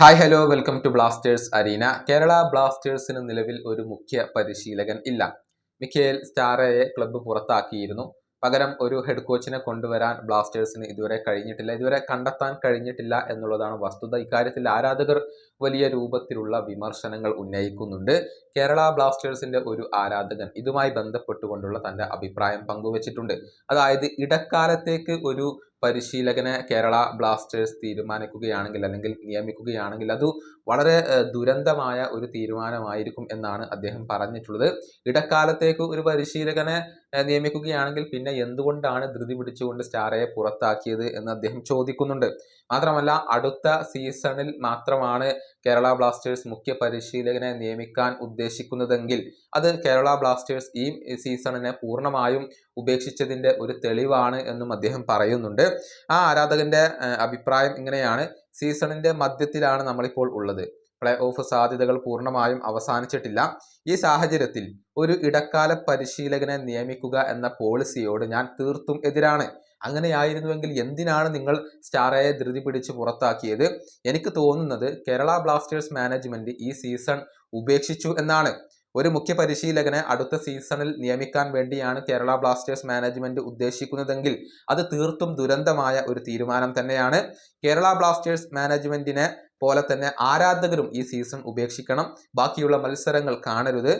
Hi hello welcome to Blasters arena Kerala ബ്ലാസ്റ്റേഴ്സിന് നിലവിൽ ഒരു മുഖ്യ പരിശീലകൻ ഇല്ല. മിഖേൽ സ്റ്റാറയെ ക്ലബ്ബ് പുറത്താക്കിയിരുന്നു. പകരം ഒരു ഹെഡ് കോച്ചിനെ കൊണ്ടുവരാൻ ബ്ലാസ്റ്റേഴ്സിന് ഇതുവരെ കഴിഞ്ഞിട്ടില്ല. ഇതുവരെ കണ്ടെത്താൻ കഴിഞ്ഞിട്ടില്ല എന്നുള്ളതാണ് വസ്തുത. ഇക്കാര്യത്തിൽ ആരാധകർ വലിയ രൂപത്തിലുള്ള വിമർശനങ്ങൾ ഉന്നയിക്കുന്നുണ്ട്. കേരള ബ്ലാസ്റ്റേഴ്സിന്റെ ഒരു ആരാധകൻ ഇതുമായി ബന്ധപ്പെട്ടുകൊണ്ടുള്ള തന്റെ അഭിപ്രായം പങ്കുവച്ചിട്ടുണ്ട്. അതായത് ഇടക്കാലത്തേക്ക് ഒരു പരിശീലകനെ കേരള ബ്ലാസ്റ്റേഴ്സ് തീരുമാനിക്കുകയാണെങ്കിൽ അല്ലെങ്കിൽ നിയമിക്കുകയാണെങ്കിൽ അത് വളരെ ദുരന്തമായ ഒരു തീരുമാനമായിരിക്കും എന്നാണ് അദ്ദേഹം പറഞ്ഞിട്ടുള്ളത്. ഇടക്കാലത്തേക്ക് ഒരു പരിശീലകനെ നിയമിക്കുകയാണെങ്കിൽ പിന്നെ എന്തുകൊണ്ടാണ് ധൃതി പിടിച്ചുകൊണ്ട് സ്റ്റാറയെ പുറത്താക്കിയത് എന്ന് അദ്ദേഹം ചോദിക്കുന്നുണ്ട്. മാത്രമല്ല അടുത്ത സീസണിൽ മാത്രമാണ് കേരള ബ്ലാസ്റ്റേഴ്സ് മുഖ്യ പരിശീലകനെ നിയമിക്കാൻ ഉദ്ദേശിക്കുന്നതെങ്കിൽ അത് കേരള ബ്ലാസ്റ്റേഴ്സ് ഈ സീസണിനെ പൂർണമായും ഉപേക്ഷിച്ചതിന്റെ ഒരു തെളിവാണ് എന്നും അദ്ദേഹം പറയുന്നുണ്ട്. ആ ആരാധകന്റെ അഭിപ്രായം ഇങ്ങനെയാണ്. സീസണിന്റെ മധ്യത്തിലാണ് നമ്മളിപ്പോൾ ഉള്ളത്. പ്ലേ ഓഫ് സാധ്യതകൾ പൂർണമായും അവസാനിച്ചിട്ടില്ല. ഈ സാഹചര്യത്തിൽ ഒരു ഇടക്കാല പരിശീലകനെ നിയമിക്കുക എന്ന പോളിസിയോട് ഞാൻ തീർത്തും എതിരാണ്. അങ്ങനെയായിരുന്നുവെങ്കിൽ എന്തിനാണ് നിങ്ങൾ സ്റ്റാറയെ ധൃതി പിടിച്ച് പുറത്താക്കിയത്? എനിക്ക് തോന്നുന്നത് കേരള ബ്ലാസ്റ്റേഴ്സ് മാനേജ്മെന്റ് ഈ സീസൺ ഉപേക്ഷിച്ചു എന്നാണ്. ഒരു മുഖ്യ പരിശീലകനെ അടുത്ത സീസണിൽ നിയമിക്കാൻ വേണ്ടിയാണ് കേരള ബ്ലാസ്റ്റേഴ്സ് മാനേജ്മെന്റ് ഉദ്ദേശിക്കുന്നതെങ്കിൽ അത് തീർത്തും ദുരന്തമായ ഒരു തീരുമാനം തന്നെയാണ്. കേരള ബ്ലാസ്റ്റേഴ്സ് മാനേജ്മെന്റിനെ പോലെ തന്നെ ആരാധകരും ഈ സീസൺ ഉപേക്ഷിക്കണം. ബാക്കിയുള്ള മത്സരങ്ങൾ കാണരുത്.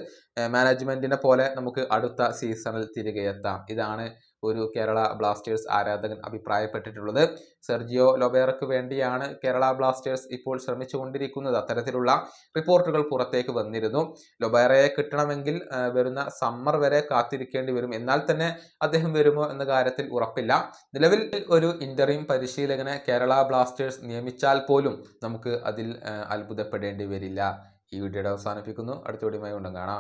മാനേജ്മെന്റിനെ പോലെ നമുക്ക് അടുത്ത സീസണിൽ തിരികെ എത്താം. ഇതാണ് ഒരു കേരള ബ്ലാസ്റ്റേഴ്സ് ആരാധകൻ അഭിപ്രായപ്പെട്ടിട്ടുള്ളത്. സെർജിയോ ലൊബേറയ്ക്ക് വേണ്ടിയാണ് കേരള ബ്ലാസ്റ്റേഴ്സ് ഇപ്പോൾ ശ്രമിച്ചുകൊണ്ടിരിക്കുന്നത്. അത്തരത്തിലുള്ള റിപ്പോർട്ടുകൾ പുറത്തേക്ക് വന്നിരുന്നു. ലൊബേറയെ കിട്ടണമെങ്കിൽ വരുന്ന സമ്മർ വരെ കാത്തിരിക്കേണ്ടി വരും. എന്നാൽ തന്നെ അദ്ദേഹം വരുമോ എന്ന കാര്യത്തിൽ ഉറപ്പില്ല. നിലവിൽ ഒരു ഇന്റർവ്യൂ പരിശീലകനെ കേരള ബ്ലാസ്റ്റേഴ്സ് നിയമിച്ചാൽ പോലും നമുക്ക് അതിൽ അത്ഭുതപ്പെടേണ്ടി വരില്ല. ഈ വീഡിയോയുടെ അവസാനിപ്പിക്കുന്നു. അടുത്ത വീഡിയോയുമായി കാണാം.